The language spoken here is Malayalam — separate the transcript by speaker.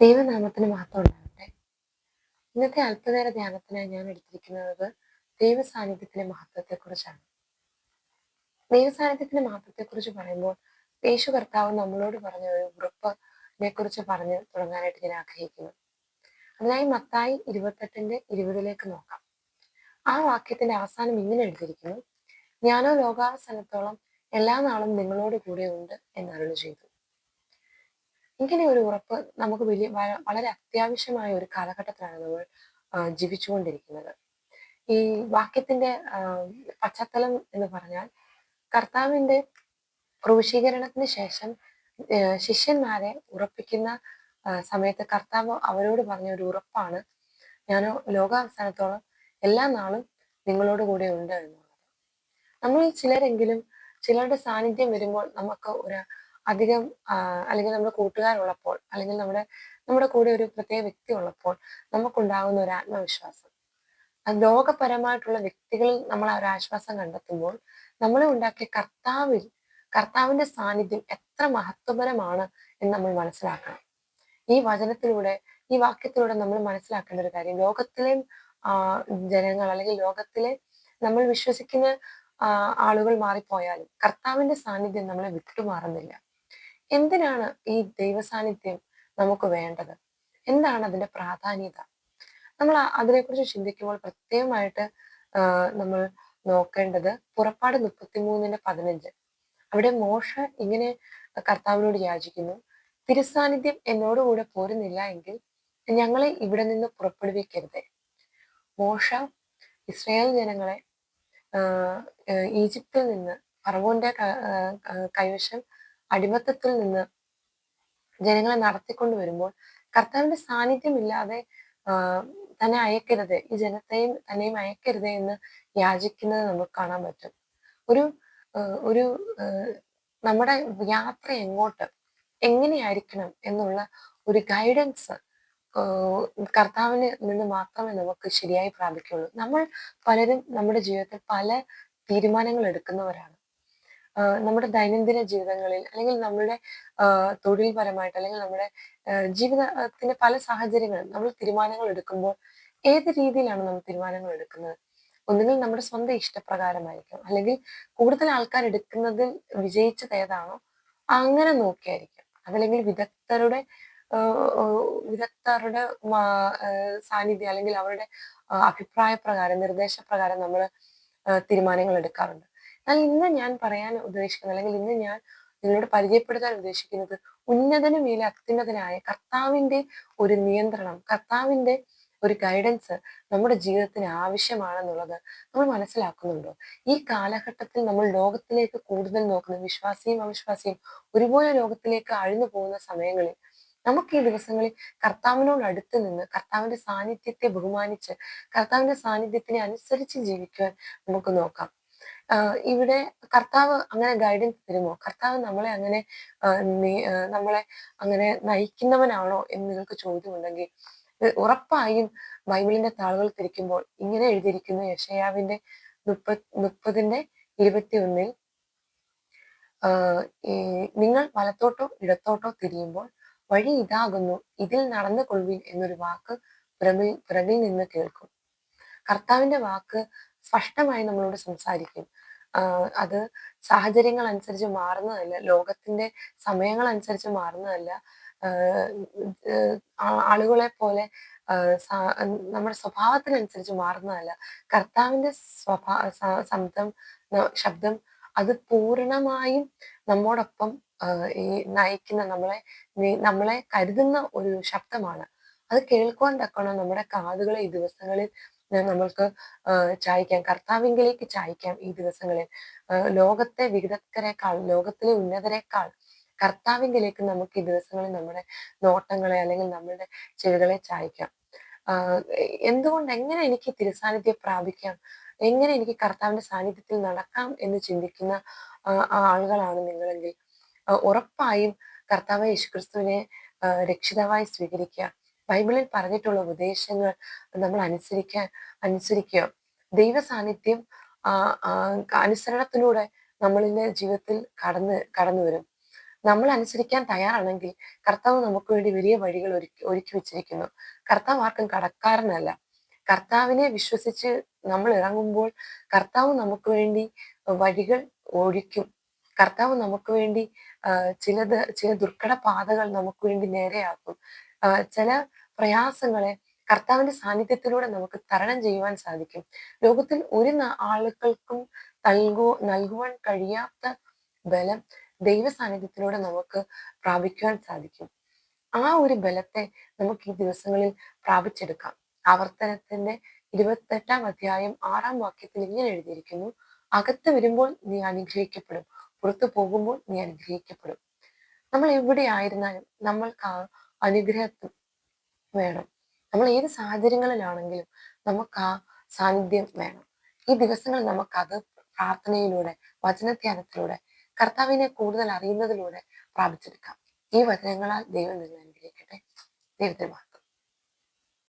Speaker 1: ദൈവനാമത്തിന് മാത്രം ഉണ്ടാകട്ടെ ഇന്നത്തെ അല്പനേര ധ്യാനത്തിനായി ഞാൻ എടുത്തിരിക്കുന്നത് ദൈവ സാന്നിധ്യത്തിന്റെ മഹത്വത്തെക്കുറിച്ചാണ്. ദൈവ സാന്നിധ്യത്തിന്റെ മഹത്വത്തെക്കുറിച്ച് പറയുമ്പോൾ യേശു കർത്താവ് നമ്മളോട് പറഞ്ഞ ഒരു ഉറപ്പിനെ കുറിച്ച് പറഞ്ഞ് തുടങ്ങാനായിട്ട് ഞാൻ ആഗ്രഹിക്കുന്നു. അതിനായി മത്തായി ഇരുപത്തെട്ടിന്റെ ഇരുപതിലേക്ക് നോക്കാം. ആ വാക്യത്തിന്റെ അവസാനം ഇങ്ങനെ എഴുതിയിരിക്കുന്നു ഞാനോ ലോകാവസാനത്തോളം എല്ലാ നാളും നിങ്ങളോട് കൂടെ ഉണ്ട് എന്ന് അരുളി ചെയ്തു. ഇങ്ങനെ ഒരു ഉറപ്പ് നമുക്ക് വലിയ വളരെ അത്യാവശ്യമായ ഒരു കാലഘട്ടത്തിലാണ് നമ്മൾ ജീവിച്ചുകൊണ്ടിരിക്കുന്നത്. ഈ വാക്യത്തിന്റെ പശ്ചാത്തലം എന്ന് പറഞ്ഞാൽ കർത്താവിന്റെ ക്രൂശീകരണത്തിന് ശേഷം ശിഷ്യന്മാരെ ഉറപ്പിക്കുന്ന സമയത്ത് കർത്താവ് അവരോട് പറഞ്ഞ ഒരു ഉറപ്പാണ് ഞാൻ ലോകാവസാനത്തോളം എല്ലാ നാളും നിങ്ങളോട് കൂടെ ഉണ്ട് എന്നുള്ളത്. നമ്മൾ ചിലരെങ്കിലും ചിലരുടെ സാന്നിധ്യം വരുമ്പോൾ നമുക്ക് ഒരു അധികം അല്ലെങ്കിൽ നമ്മുടെ കൂട്ടുകാരുള്ളപ്പോൾ അല്ലെങ്കിൽ നമ്മുടെ നമ്മുടെ കൂടെ ഒരു പ്രത്യേക വ്യക്തി ഉള്ളപ്പോൾ നമുക്കുണ്ടാകുന്ന ഒരു ആത്മവിശ്വാസം. ലോകപരമായിട്ടുള്ള വ്യക്തികളിൽ നമ്മൾ ആ ഒരു ആശ്വാസം കണ്ടെത്തുമ്പോൾ നമ്മളെ ഉണ്ടാക്കിയ കർത്താവിൽ കർത്താവിന്റെ സാന്നിധ്യം എത്ര മഹത്വപരമാണ് എന്ന് നമ്മൾ മനസ്സിലാക്കണം. ഈ വചനത്തിലൂടെ ഈ വാക്യത്തിലൂടെ നമ്മൾ മനസ്സിലാക്കേണ്ട ഒരു കാര്യം ലോകത്തിലെ ജനങ്ങൾ അല്ലെങ്കിൽ ലോകത്തിലെ നമ്മൾ വിശ്വസിക്കുന്ന ആളുകൾ മാറിപ്പോയാലും കർത്താവിന്റെ സാന്നിധ്യം നമ്മളെ വിട്ടുമാറുന്നില്ല. എന്തിനാണ് ഈ ദൈവസാന്നിധ്യം നമുക്ക് വേണ്ടത്? എന്താണ് അതിന്റെ പ്രാധാന്യത? നമ്മൾ അതിനെക്കുറിച്ച് ചിന്തിക്കുമ്പോൾ പ്രത്യേകമായിട്ട് നമ്മൾ നോക്കേണ്ടത് പുറപ്പാട് മുപ്പത്തിമൂന്നിന്റെ പതിനഞ്ച്. അവിടെ മോശ ഇങ്ങനെ കർത്താവിനോട് യാചിക്കുന്നു തിരുസാന്നിധ്യം എന്നോടുകൂടെ പോരുന്നില്ല എങ്കിൽ ഞങ്ങളെ ഇവിടെ നിന്ന് പുറപ്പെടുവിക്കരുതേ. മോശ ഇസ്രായേൽ ജനങ്ങളെ ഈജിപ്തിൽ നിന്ന് ഫറവോന്റെ കൈവശം അടിമത്തത്തിൽ നിന്ന് ജനങ്ങളെ നടത്തിക്കൊണ്ടു വരുമ്പോൾ കർത്താവിന്റെ സാന്നിധ്യമില്ലാതെ തന്നെ അയക്കരുത്. ഈ ജനത്തെയും തന്നെയും അയക്കരുത് എന്ന് യാചിക്കുന്നത് നമുക്ക് കാണാൻ പറ്റും. ഒരു ഒരു നമ്മുടെ യാത്ര എങ്ങോട്ട് എങ്ങനെയായിരിക്കണം എന്നുള്ള ഒരു ഗൈഡൻസ് കർത്താവിന് നിന്ന് മാത്രമേ നമുക്ക് ശരിയായി പ്രാപിക്കുകയുള്ളൂ. നമ്മൾ പലരും നമ്മുടെ ജീവിതത്തിൽ പല തീരുമാനങ്ങൾ എടുക്കുന്നവരാണ്. നമ്മുടെ ദൈനംദിന ജീവിതങ്ങളിൽ അല്ലെങ്കിൽ നമ്മുടെ തൊഴിൽപരമായിട്ട് അല്ലെങ്കിൽ നമ്മുടെ ജീവിതത്തിന്റെ പല സാഹചര്യങ്ങളിൽ നമ്മൾ തീരുമാനങ്ങൾ എടുക്കുമ്പോൾ ഏത് രീതിയിലാണ് നമ്മൾ തീരുമാനങ്ങൾ എടുക്കുന്നത്? ഒന്നുകിൽ നമ്മുടെ സ്വന്തം ഇഷ്ടപ്രകാരമായിരിക്കും. അല്ലെങ്കിൽ കൂടുതൽ ആൾക്കാർ എടുക്കുന്നതിൽ വിജയിച്ചത് ഏതാണോ അങ്ങനെ നോക്കിയായിരിക്കും. അതല്ലെങ്കിൽ വിദഗ്ധരുടെ വിദഗ്ധരുടെ സാന്നിധ്യം അല്ലെങ്കിൽ അവരുടെ അഭിപ്രായ പ്രകാരം നിർദ്ദേശപ്രകാരം നമ്മൾ തീരുമാനങ്ങൾ എടുക്കാറുണ്ട്. എന്നാൽ ഇന്ന് ഞാൻ പറയാൻ ഉദ്ദേശിക്കുന്നത് അല്ലെങ്കിൽ ഇന്ന് ഞാൻ നിങ്ങളോട് പരിചയപ്പെടുത്താൻ ഉദ്ദേശിക്കുന്നത് ഉന്നതന് മേലെ അത്യുന്നതനായ കർത്താവിന്റെ ഒരു നിയന്ത്രണം കർത്താവിന്റെ ഒരു ഗൈഡൻസ് നമ്മുടെ ജീവിതത്തിന് ആവശ്യമാണെന്നുള്ളത് നമ്മൾ മനസ്സിലാക്കുന്നുണ്ടോ? ഈ കാലഘട്ടത്തിൽ നമ്മൾ ലോകത്തിലേക്ക് കൂടുതൽ നോക്കുന്ന വിശ്വാസിയും അവിശ്വാസിയും ഒരുപോലെ ലോകത്തിലേക്ക് അഴിഞ്ഞു പോകുന്ന സമയങ്ങളിൽ നമുക്ക് ഈ ദിവസങ്ങളിൽ കർത്താവിനോട് അടുത്ത് നിന്ന് കർത്താവിന്റെ സാന്നിധ്യത്തെ ബഹുമാനിച്ച് കർത്താവിന്റെ സാന്നിധ്യത്തിനെ അനുസരിച്ച് ജീവിക്കുവാൻ നമുക്ക് നോക്കാം. ഇവിടെ കർത്താവ് അങ്ങനെ ഗൈഡൻസ് തരുമോ? കർത്താവ് നമ്മളെ അങ്ങനെ നമ്മളെ അങ്ങനെ നയിക്കുന്നവനാണോ എന്ന് നിങ്ങൾക്ക് ചോദ്യമുണ്ടെങ്കിൽ ഉറപ്പായും ബൈബിളിന്റെ താളുകൾ തിരിക്കുമ്പോൾ ഇങ്ങനെ എഴുതിയിരിക്കുന്ന യശയാവിന്റെ മുപ്പത് മുപ്പതിന്റെ ഇരുപത്തി ഒന്നിൽ നിങ്ങൾ വലത്തോട്ടോ ഇടത്തോട്ടോ തിരിയുമ്പോൾ വഴി ഇതാകുന്നു ഇതിൽ നടന്നു കൊള്ളുവിൻ എന്നൊരു വാക്ക് പുറമിൽ പുറകിൽ നിന്ന് കേൾക്കും. കർത്താവിന്റെ വാക്ക് സ്പഷ്ടമായി നമ്മളോട് സംസാരിക്കും. അത് സാഹചര്യങ്ങൾ അനുസരിച്ച് മാറുന്നതല്ല. ലോകത്തിന്റെ സമയങ്ങൾ അനുസരിച്ച് മാറുന്നതല്ല ആളുകളെ പോലെ നമ്മുടെ സ്വഭാവത്തിനനുസരിച്ച് മാറുന്നതല്ല. കർത്താവിന്റെ സ്വഭാവ ശബ്ദം ശബ്ദം അത് പൂർണമായും നമ്മോടൊപ്പം ഈ നയിക്കുന്ന നമ്മളെ നമ്മളെ കരുതുന്ന ഒരു ശബ്ദമാണ്. അത് കേൾക്കുവാൻ തക്കണം നമ്മുടെ കാതുകളെ ഈ ദിവസങ്ങളിൽ നമ്മൾക്ക് ചായ്ക്കാം കർത്താവിങ്കിലേക്ക് ചായ്ക്കാം ഈ ദിവസങ്ങളിൽ. ലോകത്തെ വിദഗ്ധരെക്കാൾ ലോകത്തിലെ ഉന്നതരെക്കാൾ കർത്താവിങ്കിലേക്ക് നമുക്ക് ഈ ദിവസങ്ങളിൽ നമ്മുടെ നോട്ടങ്ങളെ അല്ലെങ്കിൽ നമ്മുടെ ചെവികളെ ചായ്ക്കാം. എന്തുകൊണ്ട് എങ്ങനെ എനിക്ക് തിരുസാന്നിധ്യം പ്രാപിക്കാം? എങ്ങനെ എനിക്ക് കർത്താവിന്റെ സാന്നിധ്യത്തിൽ നടക്കാം എന്ന് ചിന്തിക്കുന്ന ആളുകളാണ് നിങ്ങളെങ്കിൽ. ഉറപ്പായും കർത്താവ് യേശുക്രിസ്തുവിനെ രക്ഷിതാവായി സ്വീകരിക്കുക. ബൈബിളിൽ പറഞ്ഞിട്ടുള്ള ഉപദേശങ്ങൾ നമ്മൾ അനുസരിക്കാൻ അനുസരിക്കുക. ദൈവ സാന്നിധ്യം അനുസരണത്തിലൂടെ നമ്മളിന്റെ ജീവിതത്തിൽ കടന്ന് കടന്നു വരും. നമ്മൾ അനുസരിക്കാൻ തയ്യാറാണെങ്കിൽ കർത്താവ് നമുക്ക് വേണ്ടി വലിയ വഴികൾ ഒരുക്കി ഒരുക്കി വെച്ചിരിക്കുന്നു. കർത്താവ് ആർക്കും കടക്കാരനല്ല. കർത്താവിനെ വിശ്വസിച്ച് നമ്മൾ ഇറങ്ങുമ്പോൾ കർത്താവ് നമുക്ക് വേണ്ടി വഴികൾ ഒഴിക്കും. കർത്താവ് നമുക്ക് വേണ്ടി ചിലത് ചില ദുർഘട പാതകൾ നമുക്ക് വേണ്ടി നേരെയാക്കും. ചില പ്രയാസങ്ങളെ കർത്താവിന്റെ സാന്നിധ്യത്തിലൂടെ നമുക്ക് തരണം ചെയ്യുവാൻ സാധിക്കും. ലോകത്തിൽ ഒരു ആളുകൾക്കും നൽകു നൽകുവാൻ കഴിയാത്ത ബലം ദൈവ സാന്നിധ്യത്തിലൂടെ നമുക്ക് പ്രാപിക്കുവാൻ സാധിക്കും. ആ ഒരു ബലത്തെ നമുക്ക് ഈ ദിവസങ്ങളിൽ പ്രാപിച്ചെടുക്കാം. ആവർത്തനത്തിന്റെ ഇരുപത്തെട്ടാം അധ്യായം ആറാം വാക്യത്തിൽ ഇങ്ങനെ എഴുതിയിരിക്കുന്നു. അകത്ത് വരുമ്പോൾ നീ അനുഗ്രഹിക്കപ്പെടും. പുറത്തു പോകുമ്പോൾ നീ അനുഗ്രഹിക്കപ്പെടും. നമ്മൾ എവിടെ ആയിരുന്നാലും നമ്മൾക്ക് ആ അനുഗ്രഹം വേണം. നമ്മൾ ഏത് സാഹചര്യങ്ങളിലാണെങ്കിലും നമുക്ക് ആ സാന്നിധ്യം വേണം. ഈ ദിവസങ്ങൾ നമുക്കത് പ്രാർത്ഥനയിലൂടെ വചനധ്യാനത്തിലൂടെ കർത്താവിനെ കൂടുതൽ അറിയുന്നതിലൂടെ പ്രാപിച്ചെടുക്കാം. ഈ വചനങ്ങളാൽ ദൈവം നിങ്ങൾ അനുഗ്രഹിക്കട്ടെ. ദൈവത്തിൽ